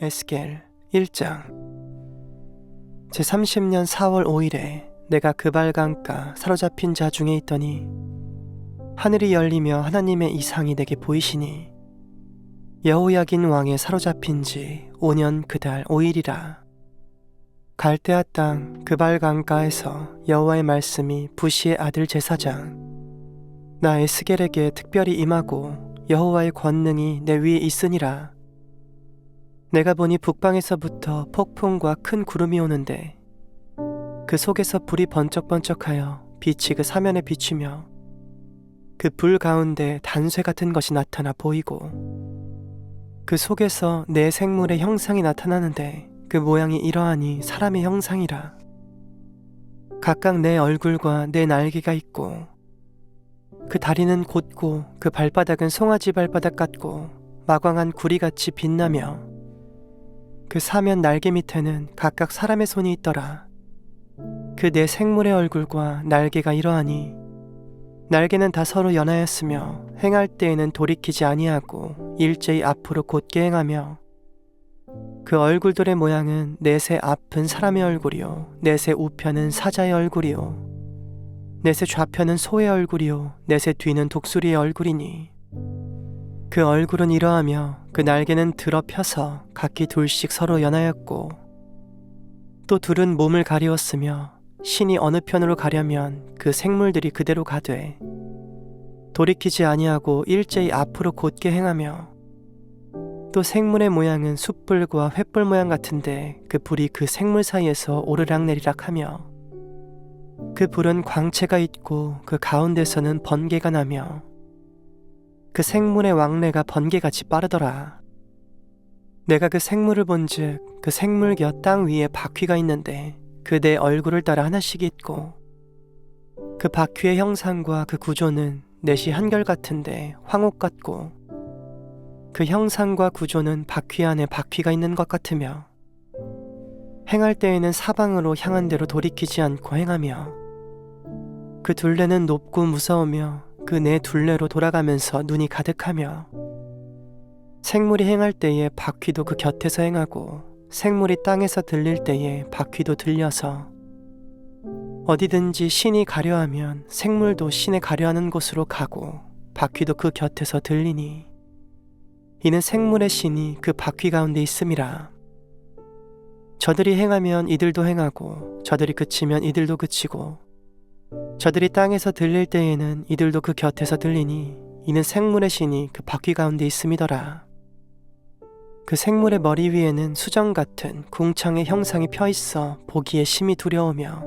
에스겔 1장. 제30년 4월 5일에 내가 그발강가 사로잡힌 자 중에 있더니 하늘이 열리며 하나님의 이상이 내게 보이시니 여호야긴 왕에 사로잡힌 지 5년 그달 5일이라. 갈대아 땅 그발강가에서 여호와의 말씀이 부시의 아들 제사장 나 에스겔에게 특별히 임하고 여호와의 권능이 내 위에 있으니라 내가 보니 북방에서부터 폭풍과 큰 구름이 오는데 그 속에서 불이 번쩍번쩍하여 빛이 그 사면에 비추며 그 불 가운데 단쇠 같은 것이 나타나 보이고 그 속에서 내 생물의 형상이 나타나는데 그 모양이 이러하니 사람의 형상이라. 각각 내 얼굴과 내 날개가 있고 그 다리는 곧고 그 발바닥은 송아지 발바닥 같고 마광한 구리같이 빛나며 그 사면 날개 밑에는 각각 사람의 손이 있더라. 그 네 생물의 얼굴과 날개가 이러하니 날개는 다 서로 연하였으며 행할 때에는 돌이키지 아니하고 일제히 앞으로 곧게 행하며 그 얼굴들의 모양은 넷의 앞은 사람의 얼굴이요 넷의 우편은 사자의 얼굴이요 넷의 좌편은 소의 얼굴이요 넷의 뒤는 독수리의 얼굴이니 그 얼굴은 이러하며 그 날개는 들어 펴서 각기 둘씩 서로 연하였고 또 둘은 몸을 가리웠으며 신이 어느 편으로 가려면 그 생물들이 그대로 가되 돌이키지 아니하고 일제히 앞으로 곧게 행하며 또 생물의 모양은 숯불과 횃불 모양 같은데 그 불이 그 생물 사이에서 오르락내리락 하며 그 불은 광채가 있고 그 가운데서는 번개가 나며 그 생물의 왕래가 번개같이 빠르더라. 내가 그 생물을 본즉 그 생물 곁 땅 위에 바퀴가 있는데 그 내 얼굴을 따라 하나씩 있고 그 바퀴의 형상과 그 구조는 넷이 한결 같은데 황옥 같고 그 형상과 구조는 바퀴 안에 바퀴가 있는 것 같으며 행할 때에는 사방으로 향한 대로 돌이키지 않고 행하며 그 둘레는 높고 무서우며 그 내 둘레로 돌아가면서 눈이 가득하며 생물이 행할 때에 바퀴도 그 곁에서 행하고 생물이 땅에서 들릴 때에 바퀴도 들려서 어디든지 신이 가려하면 생물도 신에 가려하는 곳으로 가고 바퀴도 그 곁에서 들리니 이는 생물의 신이 그 바퀴 가운데 있음이라. 저들이 행하면 이들도 행하고 저들이 그치면 이들도 그치고 저들이 땅에서 들릴 때에는 이들도 그 곁에서 들리니 이는 생물의 신이 그 바퀴 가운데 있음이더라. 그 생물의 머리 위에는 수정 같은 궁창의 형상이 펴 있어 보기에 심히 두려우며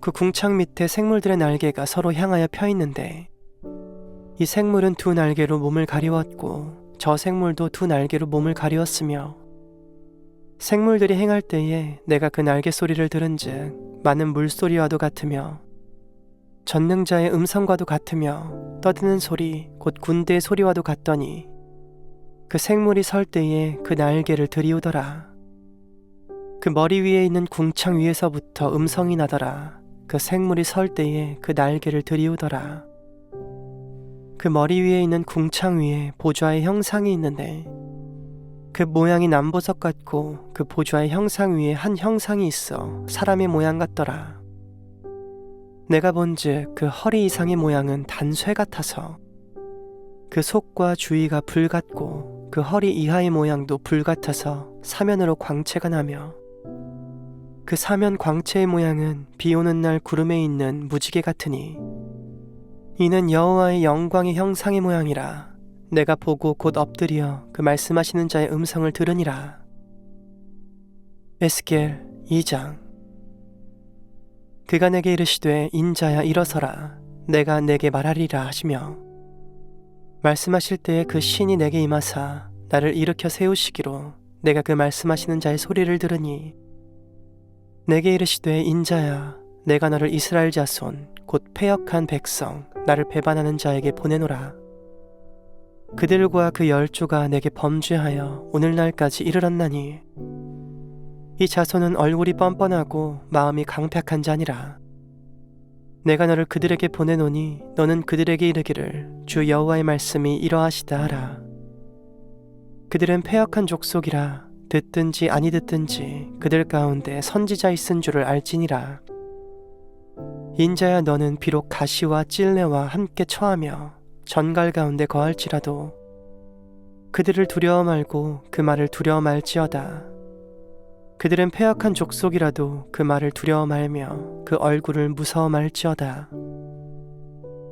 그 궁창 밑에 생물들의 날개가 서로 향하여 펴 있는데 이 생물은 두 날개로 몸을 가리웠고 저 생물도 두 날개로 몸을 가리웠으며 생물들이 행할 때에 내가 그 날개 소리를 들은즉 많은 물소리와도 같으며 전능자의 음성과도 같으며 떠드는 소리 곧 군대의 소리와도 같더니 그 생물이 설 때에 그 날개를 들이우더라. 그 머리 위에 있는 궁창 위에서부터 음성이 나더라. 그 생물이 설 때에 그 날개를 들이우더라. 그 머리 위에 있는 궁창 위에 보좌의 형상이 있는데 그 모양이 남보석 같고 그 보좌의 형상 위에 한 형상이 있어 사람의 모양 같더라. 내가 본즉 그 허리 이상의 모양은 단쇠 같아서 그 속과 주위가 불 같고 그 허리 이하의 모양도 불 같아서 사면으로 광채가 나며 그 사면 광채의 모양은 비 오는 날 구름에 있는 무지개 같으니 이는 여호와의 영광의 형상의 모양이라 내가 보고 곧 엎드려 그 말씀하시는 자의 음성을 들으니라. 에스겔 2장. 그가 내게 이르시되 인자야 일어서라. 내가 내게 말하리라 하시며 말씀하실 때에 그 신이 내게 임하사 나를 일으켜 세우시기로 내가 그 말씀하시는 자의 소리를 들으니 내게 이르시되 인자야 내가 너를 이스라엘 자손 곧 패역한 백성 나를 배반하는 자에게 보내노라 그들과 그 열조가 내게 범죄하여 오늘날까지 이르렀나니. 이 자손은 얼굴이 뻔뻔하고 마음이 강팍한 자니라. 내가 너를 그들에게 보내노니 너는 그들에게 이르기를 주 여호와의 말씀이 이러하시다 하라. 그들은 패역한 족속이라 듣든지 아니 듣든지 그들 가운데 선지자 있은 줄을 알지니라. 인자야 너는 비록 가시와 찔레와 함께 처하며 전갈 가운데 거할지라도 그들을 두려워 말고 그 말을 두려워 말지어다. 그들은 패역한 족속이라도 그 말을 두려워 말며 그 얼굴을 무서워 말지어다.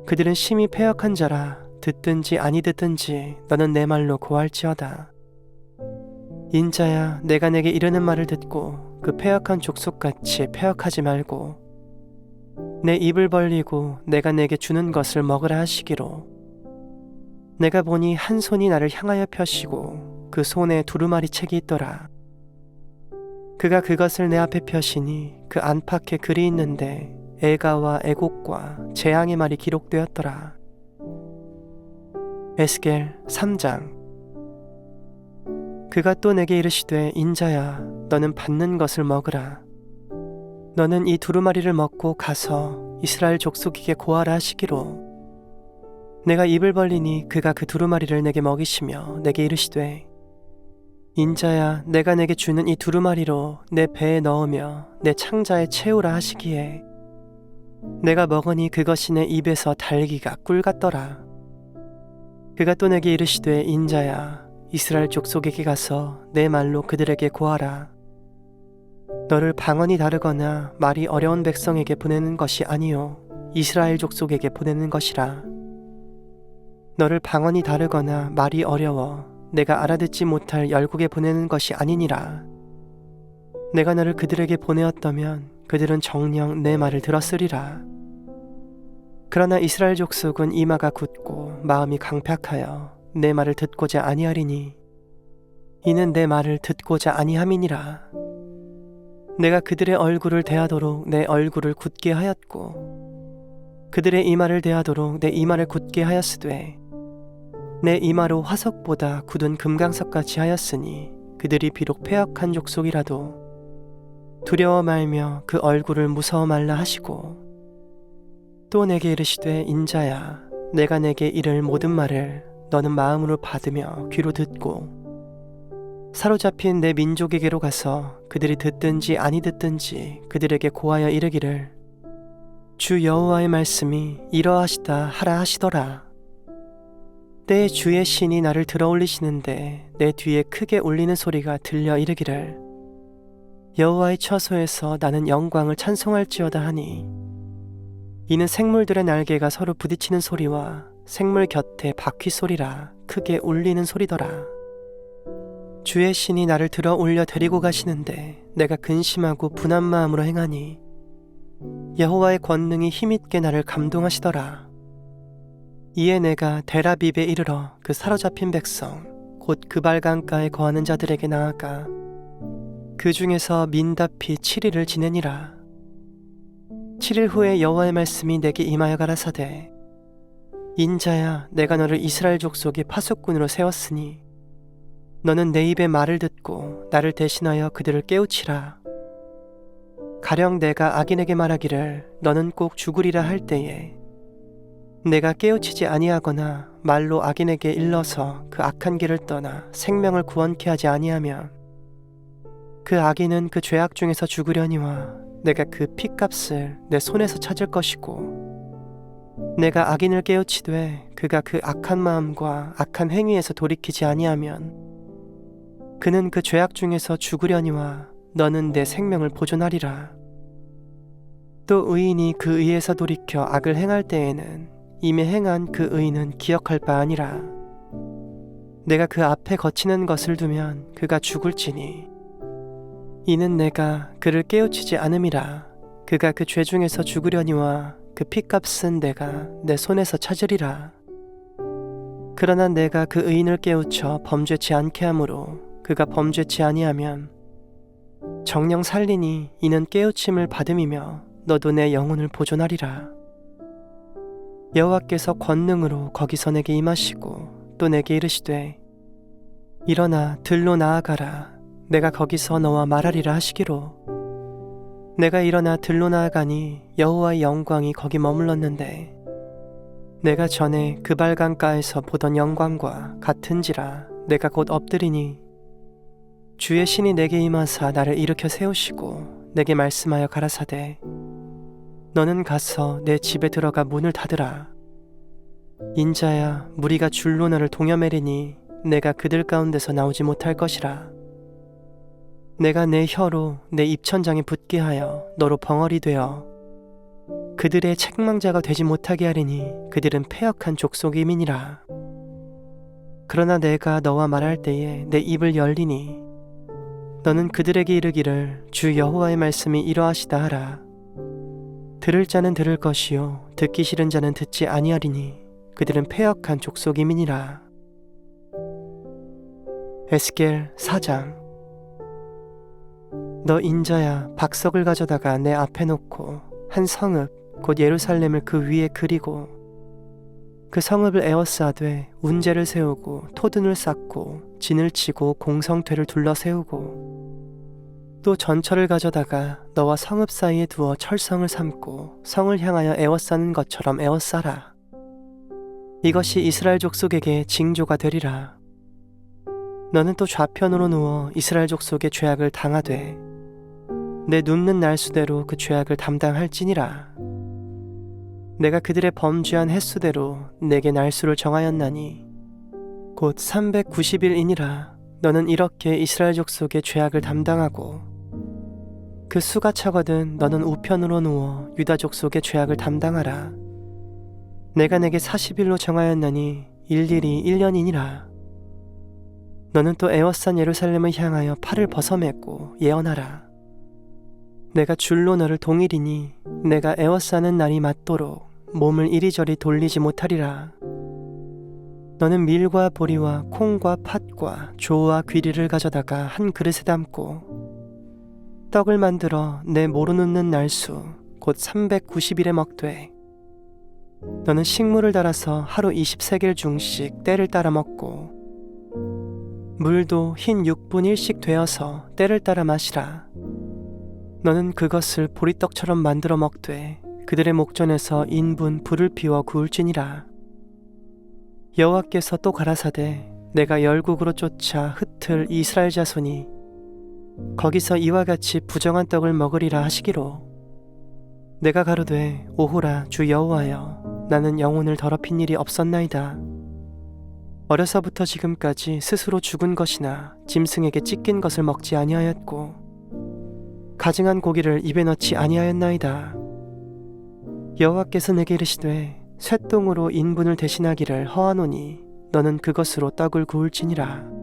그들은 심히 패역한 자라 듣든지 아니 듣든지 너는 내 말로 고할지어다. 인자야 내가 내게 이르는 말을 듣고 그 패역한 족속같이 패역하지 말고 내 입을 벌리고 내가 내게 주는 것을 먹으라 하시기로 내가 보니 한 손이 나를 향하여 펴시고 그 손에 두루마리 책이 있더라. 그가 그것을 내 앞에 펴시니 그 안팎에 글이 있는데 애가와 애곡과 재앙의 말이 기록되었더라. 에스겔 3장. 그가 또 내게 이르시되 인자야 너는 받는 것을 먹으라. 너는 이 두루마리를 먹고 가서 이스라엘 족속에게 고하라 하시기로 내가 입을 벌리니 그가 그 두루마리를 내게 먹이시며 내게 이르시되 인자야 내가 내게 주는 이 두루마리로 내 배에 넣으며 내 창자에 채우라 하시기에 내가 먹으니 그것이 내 입에서 달기가 꿀 같더라. 그가 또 내게 이르시되 인자야 이스라엘 족속에게 가서 내 말로 그들에게 고하라. 너를 방언이 다르거나 말이 어려운 백성에게 보내는 것이 아니요 이스라엘 족속에게 보내는 것이라 너를 방언이 다르거나 말이 어려워 내가 알아듣지 못할 열국에 보내는 것이 아니니라. 내가 너를 그들에게 보내었다면 그들은 정녕 내 말을 들었으리라. 그러나 이스라엘 족속은 이마가 굳고 마음이 강팍하여 내 말을 듣고자 아니하리니 이는 내 말을 듣고자 아니함이니라. 내가 그들의 얼굴을 대하도록 내 얼굴을 굳게 하였고 그들의 이마를 대하도록 내 이마를 굳게 하였으되 내 이마로 화석보다 굳은 금강석같이 하였으니 그들이 비록 패역한 족속이라도 두려워 말며 그 얼굴을 무서워 말라 하시고 또 내게 이르시되 인자야 내가 내게 이를 모든 말을 너는 마음으로 받으며 귀로 듣고 사로잡힌 내 민족에게로 가서 그들이 듣든지 아니 듣든지 그들에게 고하여 이르기를 주 여호와의 말씀이 이러하시다 하라 하시더라 때 주의 신이 나를 들어 올리시는데 내 뒤에 크게 울리는 소리가 들려 이르기를 여호와의 처소에서 나는 영광을 찬송할지어다 하니 이는 생물들의 날개가 서로 부딪히는 소리와 생물 곁에 바퀴 소리라 크게 울리는 소리더라 주의 신이 나를 들어 올려 데리고 가시는데 내가 근심하고 분한 마음으로 행하니 여호와의 권능이 힘있게 나를 감동하시더라. 이에 내가 데라빕에 이르러 그 사로잡힌 백성 곧 그발강가에 거하는 자들에게 나아가 그 중에서 민답히 7일을 지내니라. 7일 후에 여호와의 말씀이 내게 임하여 가라사대 인자야 내가 너를 이스라엘 족속의 파수꾼으로 세웠으니 너는 내 입의 말을 듣고 나를 대신하여 그들을 깨우치라. 가령 내가 악인에게 말하기를 너는 꼭 죽으리라 할 때에 내가 깨우치지 아니하거나 말로 악인에게 일러서 그 악한 길을 떠나 생명을 구원케 하지 아니하면 그 악인은 그 죄악 중에서 죽으려니와 내가 그 피값을 내 손에서 찾을 것이고 내가 악인을 깨우치되 그가 그 악한 마음과 악한 행위에서 돌이키지 아니하면 그는 그 죄악 중에서 죽으려니와 너는 내 생명을 보존하리라. 또 의인이 그 의에서 돌이켜 악을 행할 때에는 이미 행한 그 의는 기억할 바 아니라. 내가 그 앞에 거치는 것을 두면 그가 죽을지니. 이는 내가 그를 깨우치지 않음이라. 그가 그 죄 중에서 죽으려니와 그 피값은 내가 내 손에서 찾으리라. 그러나 내가 그 의인을 깨우쳐 범죄치 않게 하므로 그가 범죄치 아니하면 정령 살리니 이는 깨우침을 받음이며 너도 내 영혼을 보존하리라. 여호와께서 권능으로 거기서 내게 임하시고 또 내게 이르시되 일어나 들로 나아가라. 내가 거기서 너와 말하리라 하시기로. 내가 일어나 들로 나아가니 여호와의 영광이 거기 머물렀는데 내가 전에 그발강가에서 보던 영광과 같은지라 내가 곧 엎드리니 주의 신이 내게 임하사 나를 일으켜 세우시고 내게 말씀하여 가라사대 너는 가서 내 집에 들어가 문을 닫으라. 인자야 무리가 줄로 너를 동여매리니 내가 그들 가운데서 나오지 못할 것이라. 내가 내 혀로 내 입천장에 붙게 하여 너로 벙어리 되어 그들의 책망자가 되지 못하게 하리니 그들은 패역한 족속임이니라. 그러나 내가 너와 말할 때에 내 입을 열리니 너는 그들에게 이르기를 주 여호와의 말씀이 이러하시다 하라 들을 자는 들을 것이요 듣기 싫은 자는 듣지 아니하리니 그들은 패역한 족속임이니라. 에스겔 4장. 너 인자야 박석을 가져다가 내 앞에 놓고 한 성읍 곧 예루살렘을 그 위에 그리고 그 성읍을 에워싸되 운제를 세우고 토든을 쌓고 진을 치고 공성퇴를 둘러 세우고 또 전철을 가져다가 너와 성읍 사이에 두어 철성을 삼고 성을 향하여 에워싸는 것처럼 에워싸라 이것이 이스라엘 족속에게 징조가 되리라 너는 또 좌편으로 누워 이스라엘 족속의 죄악을 당하되 내 눕는 날수대로 그 죄악을 담당할지니라. 내가 그들의 범죄한 횟수대로 내게 날수를 정하였나니 곧 390일이니라. 너는 이렇게 이스라엘 족속의 죄악을 담당하고 그 수가 차거든 너는 우편으로 누워 유다 족 속의 죄악을 담당하라. 내가 내게 40일로 정하였나니 일일이 1년이니라. 너는 또 에워싼 예루살렘을 향하여 팔을 벗어매고 예언하라. 내가 줄로 너를 동일이니 내가 에워싸는 날이 맞도록 몸을 이리저리 돌리지 못하리라. 너는 밀과 보리와 콩과 팥과 조와 귀리를 가져다가 한 그릇에 담고 떡을 만들어 내 모르는 날수 곧 390일에 먹되 너는 식물을 달아서 하루 20세겔 중씩 때를 따라 먹고 물도 흰 6분 1씩 되어서 때를 따라 마시라. 너는 그것을 보리떡처럼 만들어 먹되 그들의 목전에서 인분 불을 피워 구울지니라. 여호와께서 또 가라사대 내가 열국으로 쫓아 흩을 이스라엘 자손이 거기서 이와 같이 부정한 떡을 먹으리라 하시기로 내가 가로되 오호라 주 여호와여 나는 영혼을 더럽힌 일이 없었나이다. 어려서부터 지금까지 스스로 죽은 것이나 짐승에게 찢긴 것을 먹지 아니하였고 가증한 고기를 입에 넣지 아니하였나이다. 여호와께서 내게 이르시되 쇠똥으로 인분을 대신하기를 허하노니 너는 그것으로 떡을 구울지니라.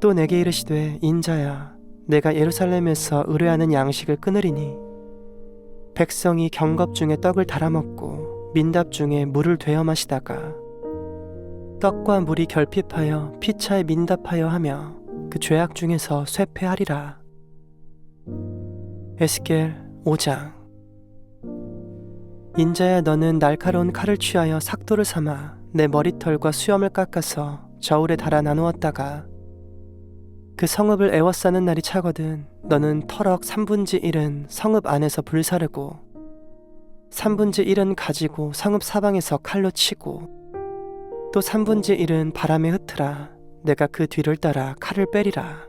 또 내게 이르시되 인자야 내가 예루살렘에서 의뢰하는 양식을 끊으리니 백성이 경겁 중에 떡을 달아 먹고 민답 중에 물을 되어 마시다가 떡과 물이 결핍하여 피차에 민답하여 하며 그 죄악 중에서 쇠폐하리라. 에스겔 5장 인자야 너는 날카로운 칼을 취하여 삭도를 삼아 내 머리털과 수염을 깎아서 저울에 달아 나누었다가 그 성읍을 애워싸는 날이 차거든 너는 터럭 3분지 1은 성읍 안에서 불사르고 3분지 1은 가지고 성읍 사방에서 칼로 치고 또 3분지 1은 바람에 흩으라 내가 그 뒤를 따라 칼을 빼리라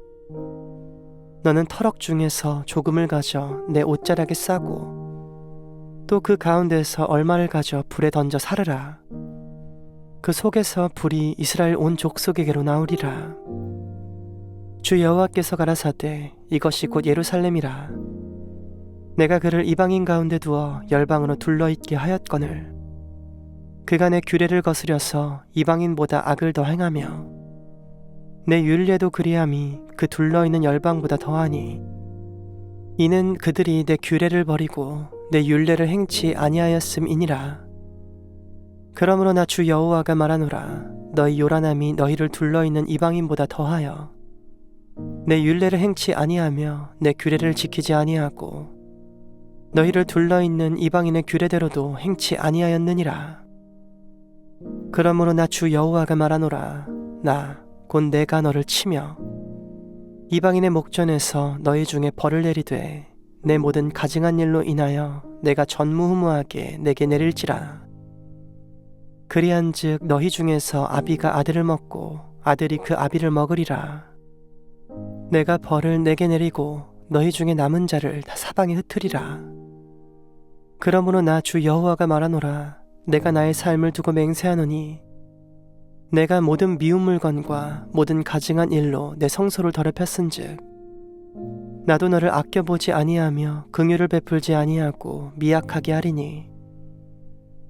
너는 터럭 중에서 조금을 가져 내 옷자락에 싸고 또 그 가운데서 얼마를 가져 불에 던져 사르라. 그 속에서 불이 이스라엘 온 족속에게로 나오리라. 주 여호와께서 가라사대 이것이 곧 예루살렘이라. 내가 그를 이방인 가운데 두어 열방으로 둘러 있게 하였거늘. 내 규례를 거스려서 이방인보다 악을 더 행하며 내 윤례도 그리함이 그 둘러 있는 열방보다 더하니 이는 그들이 내 규례를 버리고 내 윤례를 행치 아니하였음이니라 그러므로 나 주 여호와가 말하노라 너희 요란함이 너희를 둘러 있는 이방인보다 더하여 내 윤례를 행치 아니하며 내 규례를 지키지 아니하고 너희를 둘러 있는 이방인의 규례대로도 행치 아니하였느니라. 그러므로 나 주 여호와가 말하노라. 나 곧 내가 너를 치며 이방인의 목전에서 너희 중에 벌을 내리되 내 모든 가증한 일로 인하여 내가 전무후무하게 내게 내릴지라. 그리한즉 너희 중에서 아비가 아들을 먹고 아들이 그 아비를 먹으리라. 내가 벌을 내게 내리고 너희 중에 남은 자를 다 사방에 흩으리라. 그러므로 나 주 여호와가 말하노라. 내가 나의 삶을 두고 맹세하노니 내가 모든 미운 물건과 모든 가증한 일로 내 성소를 더럽혔은즉 나도 너를 아껴보지 아니하며 긍휼을 베풀지 아니하고 미약하게 하리니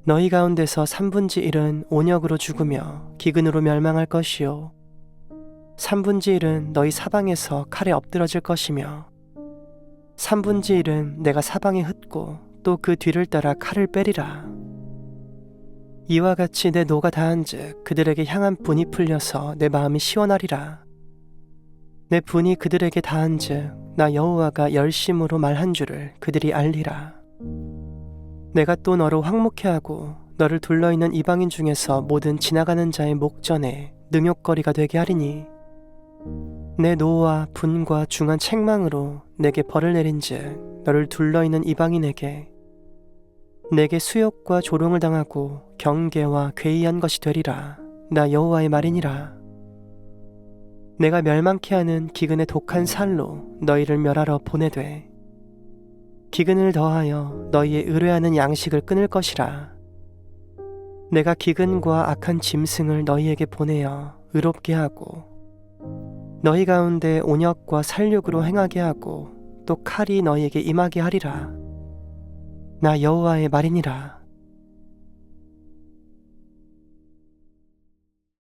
너희 가운데서 삼분지 일은 온역으로 죽으며 기근으로 멸망할 것이요 삼분지 일은 너희 사방에서 칼에 엎드러질 것이며 삼분지 일은 내가 사방에 흩고 또 그 뒤를 따라 칼을 빼리라. 이와 같이 내 노가 다한즉 그들에게 향한 분이 풀려서 내 마음이 시원하리라. 내 분이 그들에게 다한즉 나 여호와가 열심으로 말한 줄을 그들이 알리라. 내가 또 너로 황목해 하고 너를 둘러 있는 이방인 중에서 모든 지나가는 자의 목전에 능욕거리가 되게 하리니 내 노와 분과 중한 책망으로 내게 벌을 내린즉 너를 둘러 있는 이방인에게 내게 수욕과 조롱을 당하고 경계와 괴이한 것이 되리라. 나 여호와의 말이니라. 내가 멸망케 하는 기근의 독한 살로 너희를 멸하러 보내되 기근을 더하여 너희의 의뢰하는 양식을 끊을 것이라. 내가 기근과 악한 짐승을 너희에게 보내어 의롭게 하고 너희 가운데 온역과 살육으로 행하게 하고 또 칼이 너희에게 임하게 하리라. 나 여호와의 말이니라